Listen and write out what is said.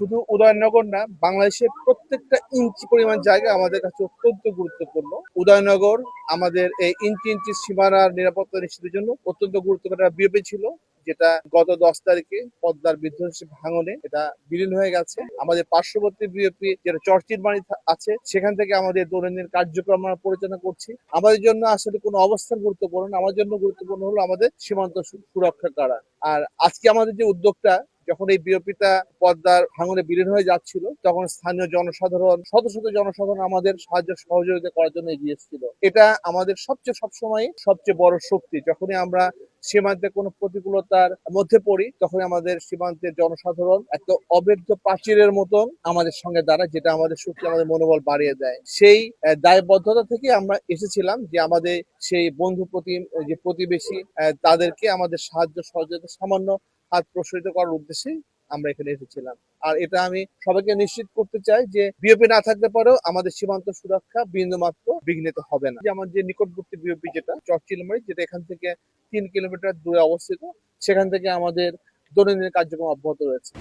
শুধু উদয়নগর না, বাংলাদেশের প্রত্যেকটা ইঞ্চি পরিমাণ জায়গা আমাদের কাছে অত্যন্ত গুরুত্বপূর্ণ। উদয়নগর আমাদের এই ইঞ্চি ইঞ্চি সীমানার নিরাপত্তা নিশ্চিতের জন্য অত্যন্ত গুরুত্বপূর্ণ বিএপি ছিল, যেটা গত দশ তারিখে পদ্মার বিধ্বংসী ভাঙনে এটা বিলীন হয়ে গেছে। আমাদের পার্শ্ববর্তী বিএপি যেটা চর্চির বাড়ি আছে, সেখান থেকে আমাদের দৈনন্দিন কার্যক্রম আমরা পরিচালনা করছি। আমাদের জন্য আসলে কোনো অবস্থান গুরুত্বপূর্ণ আমার জন্য গুরুত্বপূর্ণ হলো আমাদের সীমান্ত সুরক্ষা করা। আর আজকে আমাদের যে উদ্যোগটা যখন এই বিরোপিতা পদ্মার ভাঙনে বিলীন হয়ে যাচ্ছিল, তখন স্থানীয় জনসাধারণ, শত শত জনসাধারণ আমাদের সাহায্য সহযোগিতা করার জন্য এগিয়ে এটা আমাদের সবচেয়ে সবসময় সবচেয়ে বড় শক্তি। যখনই আমরা সীমান্তে কোনো প্রতিকূলতার মধ্যে পড়ি তখন আমাদের সীমান্তের জনসাধারণ একটা অবৈধ প্রাচীরের মতন আমাদের সঙ্গে দাঁড়ায়, যেটা আমাদের শক্তি, আমাদের মনোবল বাড়িয়ে দেয়। সেই দায়বদ্ধতা থেকে আমরা এসেছিলাম যে আমাদের সেই বন্ধু প্রতি, যে প্রতিবেশী তাদেরকে আমাদের সাহায্য সহযোগিতা সামান্য হাত প্রসারিত করার উদ্দেশ্যে আমরা এখানে এসেছিলাম। আর এটা আমি সবাইকে নিশ্চিত করতে চাই যে বিওপি না থাকতে পারেও আমাদের সীমান্ত সুরক্ষা বিন্দুমাত্র বিঘ্নিত হবে না। আমার যে নিকটবর্তী বিওপি যেটা, চরচিলমারি, যেটা এখান থেকে তিন কিলোমিটার দূরে অবস্থিত, সেখান থেকে আমাদের দৈনন্দিন কার্যক্রম অব্যাহত রয়েছে।